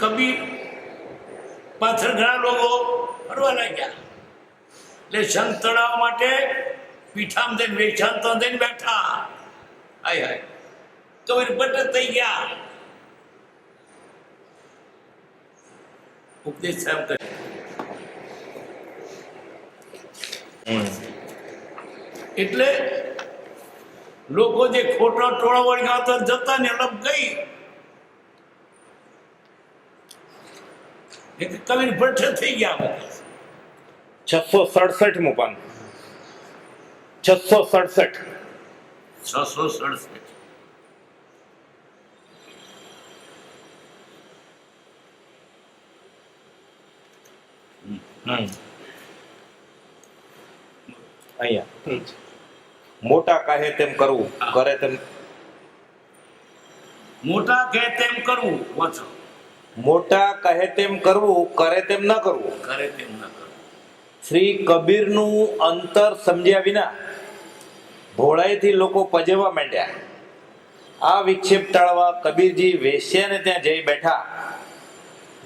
કબીર, પાછળ ઘણા લોકો ફરવા લાગ્યા. એટલે શંખ તળાવ માટે પીઠામ દઈને વેચાંતો દઈને બેઠા. હાય હાય. કબીર બટ થઈ ગયા. ઉપદેશ સાહેબ કહે. એટલે લોકો જે ખોટા ટોળા વળગ્યા જતા ને લપ ગઈ. એક કવિર ભટ્ટ થઈ ગયા છસો સડસઠ મુ પાન. છસો સડસઠ. છસો સડસઠ. અહીંયા. મોટા કહે તેમ કરવું કરે તેમ. મોટા કહે તેમ કરવું વાંચો. મોટા કહે તેમ કરવું કરે તેમ ન કરવું. કરે તેમ ન કરવું. શ્રી કબીરનું અંતર સમજ્યા વિના ભોળાઈથી લોકો પજવવા માંડ્યા. આ વિક્ષેપ ટાળવા કબીરજી વેશ્યાને ત્યાં જઈ બેઠા.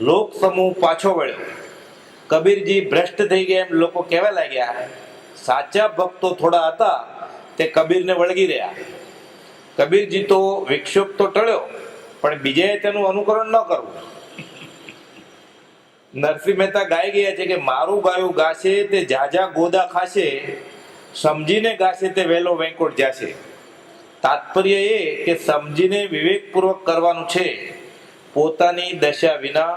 લોક સમૂહ પાછો વળ્યો. કબીરજી ભ્રષ્ટ થઈ ગયા એમ લોકો કહેવા લાગ્યા. સાચા ભક્તો થોડા હતા તે કબીરને વળગી રહ્યા. કબીરજી તો વિક્ષેપ તો ટળ્યો પણ બીજાએ તેનું અનુકરણ ન કરવું. નરસિંહ મહેતા ગાઈ ગયા છે કે મારું ગાયું ગાશે તે જાજા ગોદા ખાશે, સમજીને ગાશે તે વહેલો વેંકોટ જાશે. તાત્પર્ય એ કે સમજીને વિવેકપૂર્વક કરવાનું છે. પોતાની દશા વિના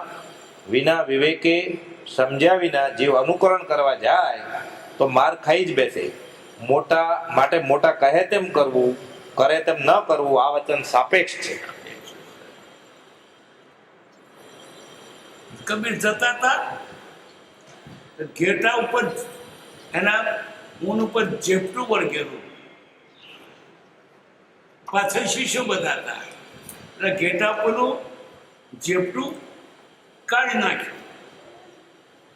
વિના વિવેકે, સમજ્યા વિના જીવ અનુકરણ કરવા જાય, તો માર ખાઈ જ બેસે. મોટા, માટે મોટા કહે તેમ કરવું, કરે તેમ ન કરવું આ વચન સાપેક્ષ છે. કબીર જતા હતા. ઘેટા ઉપર એના ઊન ઉપર ઝેપટું વળગેલું પાછળ શીશો બધા હતા. એટલે ઘેટા ઉપરનું ઝેપટું કાઢી નાખ્યું.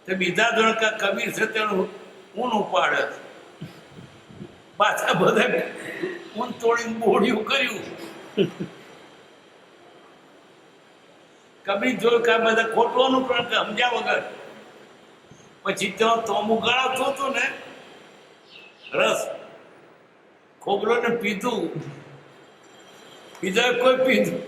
તે બીજા ધોળકા કબીર છે તેનું ઊન ઉપાડે. પાછા બધા ઊન તોડીને બોડિયું કર્યું. કબીર જોયું કે બધા ખોટું અનુકરણ કે સમજ્યા વગર. પછી ત્યાં તોમું ગળાતું હતું ને, રસ. ખોબરો ને પીધું બીજા કોઈ પીધું.